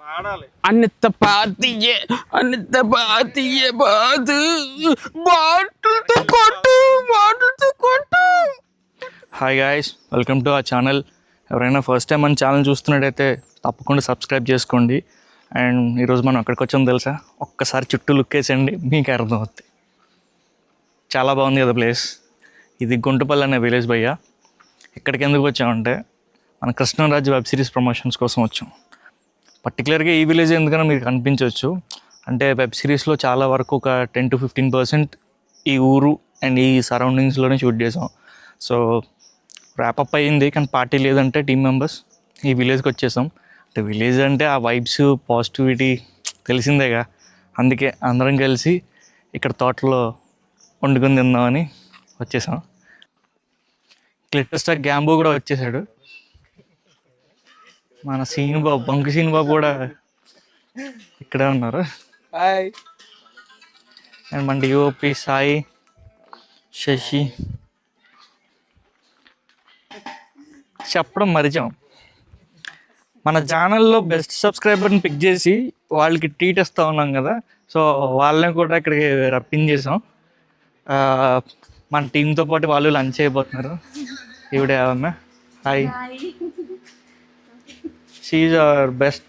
పాడాలి. అన్నిత పాతియే అన్నిత పాతియే బాదు బాటిల్తో కొట్టు బాటిల్తో కొట్టు హాయ్ గాయస్ వెల్కమ్ టు ఆ ఛానల్ ఎవరైనా ఫస్ట్ టైం మన ఛానల్ చూస్తున్నట్టయితే తప్పకుండా సబ్స్క్రైబ్ చేసుకోండి. అండ్ ఈరోజు మనం ఎక్కడికి వచ్చామో తెలుసా? ఒక్కసారి చుట్టూ లుక్ వేసేయండి మీకు అర్థమవుతుంది చాలా బాగుంది కదా ప్లేస్ ఇది గుంటుపల్లి అనే విలేజ్ భయ్య. ఇక్కడికి ఎందుకు వచ్చామంటే మన కృష్ణరాజు వెబ్ సిరీస్ ప్రమోషన్స్ కోసం వచ్చాం. పర్టికులర్గా ఈ విలేజ్ ఎందుకన్నా మీకు కనిపించవచ్చు. అంటే వెబ్ సిరీస్లో చాలా వరకు ఒక టెన్ టు ఫిఫ్టీన్ పర్సెంట్ ఈ ఊరు అండ్ ఈ సరౌండింగ్స్లోనే షూట్ చేసాం. సో ర్యాపప్ అయ్యింది కానీ పార్టీ లేదంటే టీం మెంబర్స్ ఈ విలేజ్కి వచ్చేసాం. అంటే విలేజ్ అంటే ఆ వైబ్స్ పాజిటివిటీ తెలిసిందేగా. అందుకే అందరం కలిసి ఇక్కడ తోటలో వండుకొని తిందామని వచ్చేసాం. క్లిట్టర్ స్టార్ గ్యాంబో కూడా వచ్చేసాడు. మన సీన్ బాబు బంకు సీన్ బాబు కూడా ఇక్కడే ఉన్నారు. హాయ్. అండ్ మన డిఓపి సాయి శశి. చెప్పడం మరిచాం. మన ఛానల్లో బెస్ట్ సబ్స్క్రైబర్ని పిక్ చేసి వాళ్ళకి ట్రీట్ ఇస్తూ ఉన్నాం కదా. సో వాళ్ళని కూడా ఇక్కడికి రప్పించేసాం ఆ, మన టీంతో పాటు వాళ్ళు లంచ్ అయిపోతున్నారు. ఈవిడే ఆమె hi. She's our best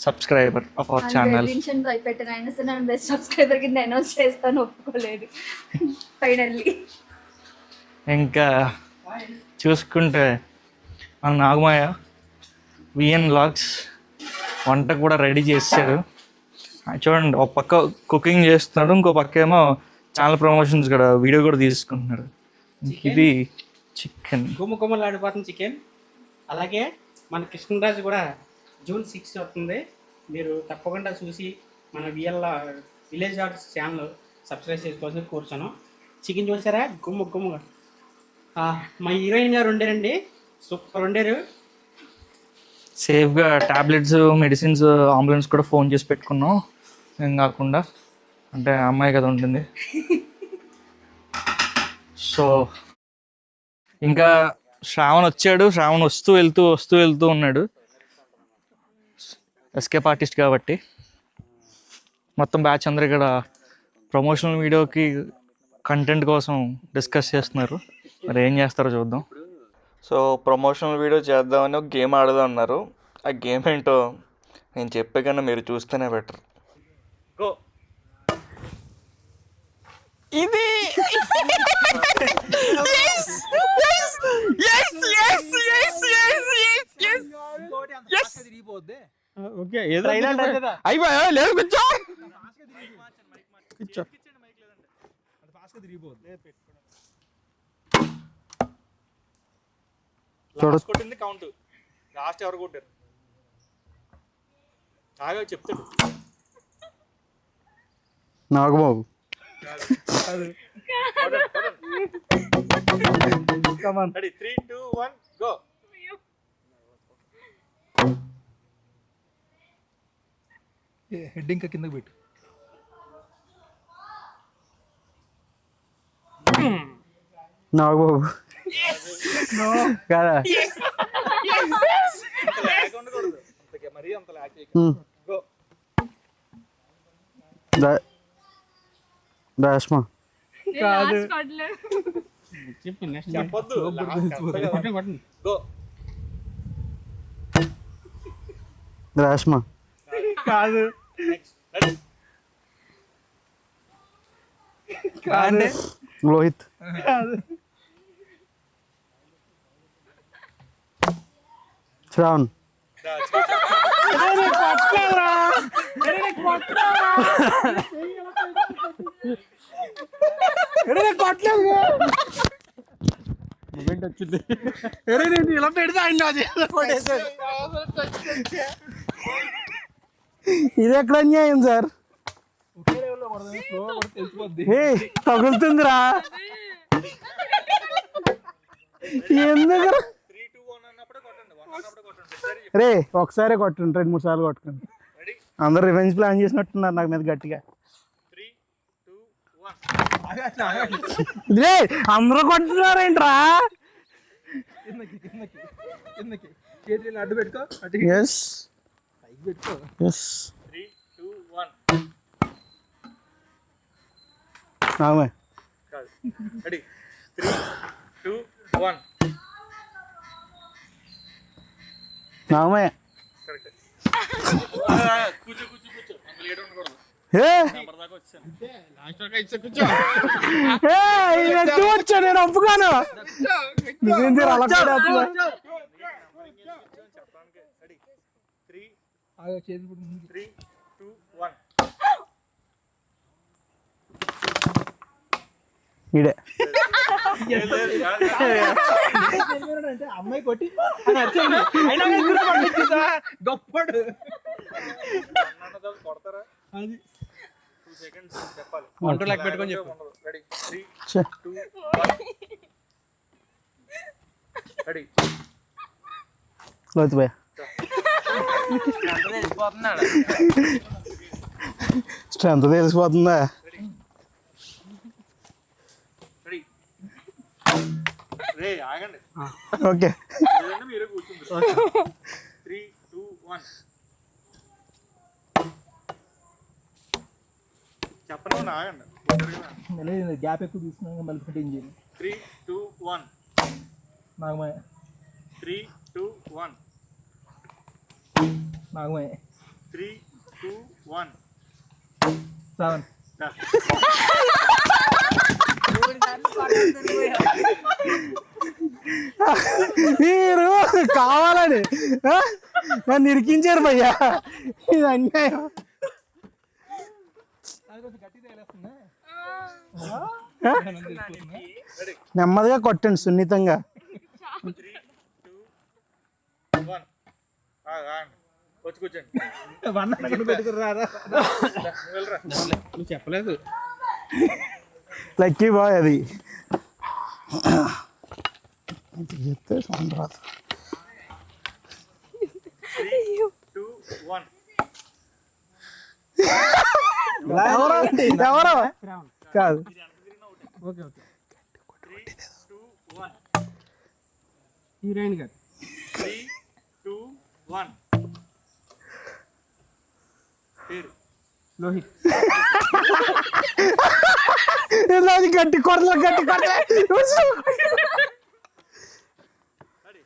subscriber of our channel tension భయపెట్టాను అయినా సరే నన్ను బెస్ట్ సబ్స్క్రైబర్ కింద అనౌన్స్ చేస్తాను ఒప్పుకోలేదు. ఫైనల్లీ ఇంకా చూసుకుంటే మన నాగమాయ విఎన్ లాగ్స్ వంట కూడా రెడీ చేశాడు. చూడండి ఒక పక్క కుకింగ్ చేస్తున్నాడు ఇంకో పక్క ఏమో ఛానల్ ప్రమోషన్స్ కూడా వీడియో కూడా తీసుకుంటున్నాడు. ఇది చికెన్ గుమ్మ గుమ్మలు ఆడిపోతుంది చికెన్ అలాగే మన కృష్ణరాజు కూడా జూన్ సిక్స్త్ వస్తుంది. మీరు తప్పకుండా చూసి మన VL village arts channel subscribe చేసుకోవాల్సి కూర్చోను చికెన్ చూసారా? గుమ్మ గుమ్మ. మా హీరోయిన్ గారు ఉండేరండి సూపర్ ఉండేరు. సేఫ్గా టాబ్లెట్స్ మెడిసిన్స్ అంబులెన్స్ కూడా ఫోన్ చేసి పెట్టుకున్నాం. ఏం కాకుండా. అంటే అమ్మాయి కదా ఉంటుంది. సో ఇంకా శ్రావణ్ వచ్చాడు శ్రావణ్ వస్తూ వెళ్తూ వస్తూ వెళ్తూ ఉన్నాడు. ఎస్కేప్ ఆర్టిస్ట్ కాబట్టి. మొత్తం బ్యాచ్ అందరు ఇక్కడ ప్రమోషనల్ వీడియోకి కంటెంట్ కోసం డిస్కస్ చేస్తున్నారు. మరి ఏం చేస్తారో చూద్దాం. సో ప్రమోషనల్ వీడియో చేద్దామని ఒక గేమ్ ఆడదాం అన్నారు. ఆ గేమ్ ఏంటో నేను చెప్పే కన్నా మీరు చూస్తేనే బెటర్ గో ఇది! ఓకే అయిపోయా? లేదు కూర్చో. లాస్ట్ కొట్టింది కౌంట్ లాస్ట్ ఎవరు కొట్టారు? ఆగా చెప్తాడు. Nagababu. Three two one go head ఇంకా కిందకి పెట్టు. నాగబాబు. కాదా? చెప్పు నెక్స్ట్ చెప్పొద్దు. గో రాష్మా. కాదు. నెక్స్ట్ రెడీ లోహిత్ శ్రావణ్ ఇలా పెడితే ఆయన ఇది ఎక్కడ అన్యాయం సార్? తగులుతుందిరా. ఎందుకు రే ఒకసారి కొట్టండి రెండు మూడు సార్లు కొట్టండి రెడీ అందరు రివెంజ్ ప్లాన్ చేసినట్టున్నారు నాకు మీద గట్టిగా. రే అందరూ కొట్టున్నారేంట్రా చేతులు అడ్డు పెట్టుకో ఎస్ ఎస్ కాదు. రెడీ. త్రీ టూ వన్ నామే కరెక్ట్ కూర్చో కూర్చో కూర్చో. లేట్ ఉండకూడదు. ఏ? నెంబర్ దాకా వచ్చాను ఏ, ఇది ఎత్తు వచ్చా? నేను ఒప్పుకోను. నువ్వేంటి అలా కూడా ఆగు, ముందుకి. Three two one. అంటే అమ్మాయి కొట్టి గొప్పడు. కొడతారా? అది. సెకండ్స్ చెప్పాలి. వన్ టూ లెక్క పెట్టుకొని చెప్పు. రెడీ. త్రీ ఛే, టూ వన్. రెడీ. లోతు పోయా స్ట్రెంత్ తెలిసిపోతుందా రెడీ రే ఆగండి ఓకే లేదంటే మీరే కూర్చుంది త్రీ టూ వన్ చెప్పను ఆగండి లేదు గ్యాప్ ఎక్కువ తీసుకున్నాక మళ్ళీ కటింగ్ చేయాలి three two one Nagamayya three two one three two one seven మీరు కావాలని? నన్ను ఇరికించారు భయ్యా. ఇది అన్యాయం. నెమ్మదిగా కొట్టండి సున్నితంగా. త్రీ టూ వన్ ఆగండి. వచ్చి కూర్చోండి వన్ అక్కడ పెట్టుకురారా దా, నువ్వు వెళ్ళరా. నువ్వు చెప్పలేదు. లక్కీ బాయ్ అది. ఇది చెప్తే సౌండ్ రాదు త్రీ టూ వన్ ఎవరో? ఎవరో కాదు. Okay okay. Three two one heroine గారు. త్రీ టూ వన్ పేరు లోహిత్. ఇలాంటి గట్టి కొడలు గట్టి కొట్టే ready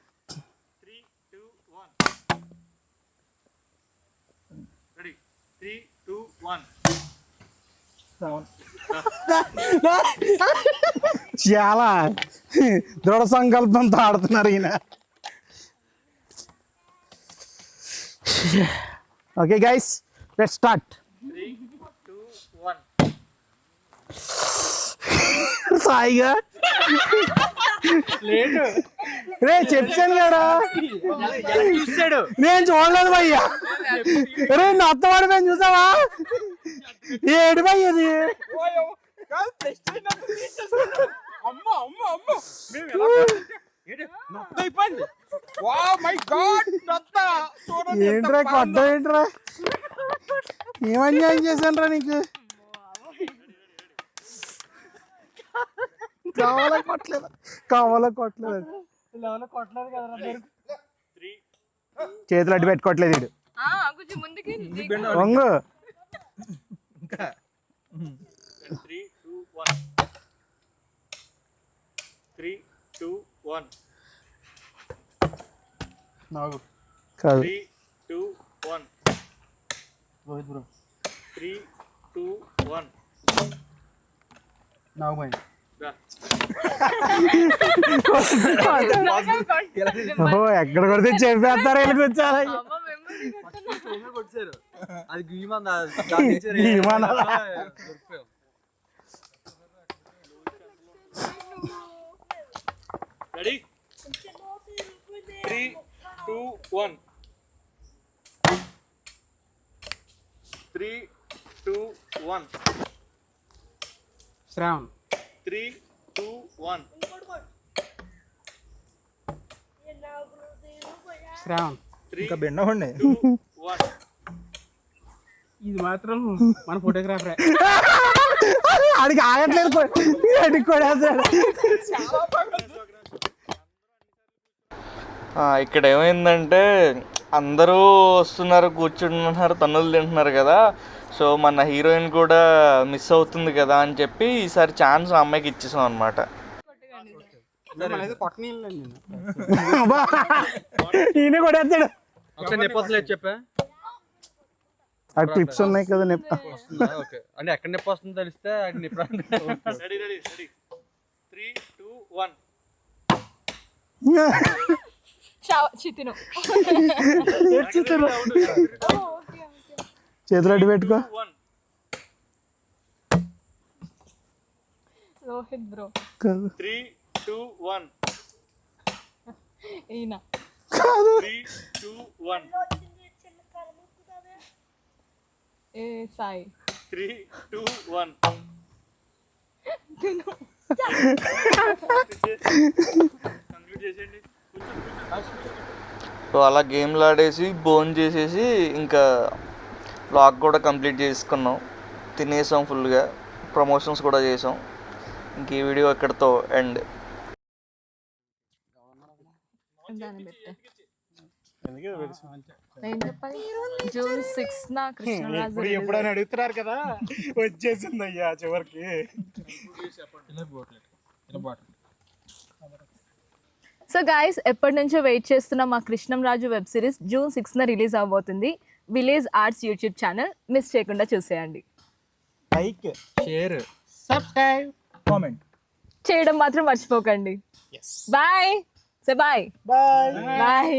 three two one ready three two one seven చాలా దృఢ సంకల్పంతో ఆడుతున్నారు ఈయన. ఓకే గైస్ లెట్ స్టార్ట్ సాయిగా. రే చెప్పాను కదా. చూసాడు నేను చూడలేదు భయ్యా. రే నా అత్తవాడి మేము చూసావా? ఏడు భయ్య ఇది. అమ్మ అమ్మ అమ్మ. మేము ఎలా ఏంటి? నత్త అయిపోయింది? వా మై గాడ్ నత్త చూడండి ఎంత ఏంట్రా. కొట్ట ఏంట్రా? ఏమన్యాయం చేశాను రా నీకు? కావాలా కొట్టలేదు? కావాలా కొట్టలేదు? లెవెల్ కొట్టలేదు కదరా చేతులు అడ్డు పెట్టుకోవట్లేదు వీడు. వంగు. ఇంకా. Three two one three two one Nagu. కాదు. Three two one Rohit bro three two one ఓహో ఎక్కడ కొడితే చెప్పేస్తారు వెళ్ళి కూర్చోాలి కొట్టారు అది గీమన్ గీమనా? Ready three two one three two one. Shravan. Three two one. Shravan. Three ఇంకా వన్. ఇది మాత్రం మన ఫోటోగ్రాఫరే ఆడికి ఆగట్లేదు అడిగి కొడేస్తాడు ఇక్కడ ఏమైందంటే అందరూ వస్తున్నారు కూర్చుంటున్నారు తన్నులు తింటున్నారు కదా. సో మన హీరోయిన్ కూడా మిస్ అవుతుంది కదా అని చెప్పి ఈసారి ఛాన్స్ ఆ అమ్మాయికి ఇచ్చేసాం అనమాట ఈయన చెప్పా? టిప్స్ ఉన్నాయి కదా నెప్ప. ఓకే. అంటే ఎక్కడ నొప్పి వస్తుందో తెలిస్తే అది నొప్పి ready ready ready. Three two one చితిను చేతులు అడ్డు పెట్టుకో. వన్. రోహిత్ బ్రో. కాదు. Three two one. ఈయన. కాదు. Three two one. ఏ Sai. Three two one. Complete చేసేయండి. సో అలా గేమ్లు ఆడేసి బోన్ చేసేసి ఇంకా లాక్ కూడా కంప్లీట్ చేసుకున్నాం. తినేసాం ఫుల్గా. ప్రమోషన్స్ కూడా చేసాం. ఇంక ఈ వీడియో ఇక్కడితో ఎండ్. జూన్ ఎప్పుడైనా అడుగుతున్నారు కదా? వచ్చేసింది అయ్యా చివరికి. సో గాయస్ ఎప్పటి నుంచో వెయిట్ చేస్తున్న మా కృష్ణంరాజు వెబ్ సిరీస్ జూన్ సిక్స్న రిలీజ్ అవబోతుంది. Village arts YouTube channel miss చేయకుండా చూసేయండి. లైక్ షేర్ సబ్స్క్రైబ్ కామెంట్ చేయడం మాత్రం మర్చిపోకండి. Bye say bye bye bye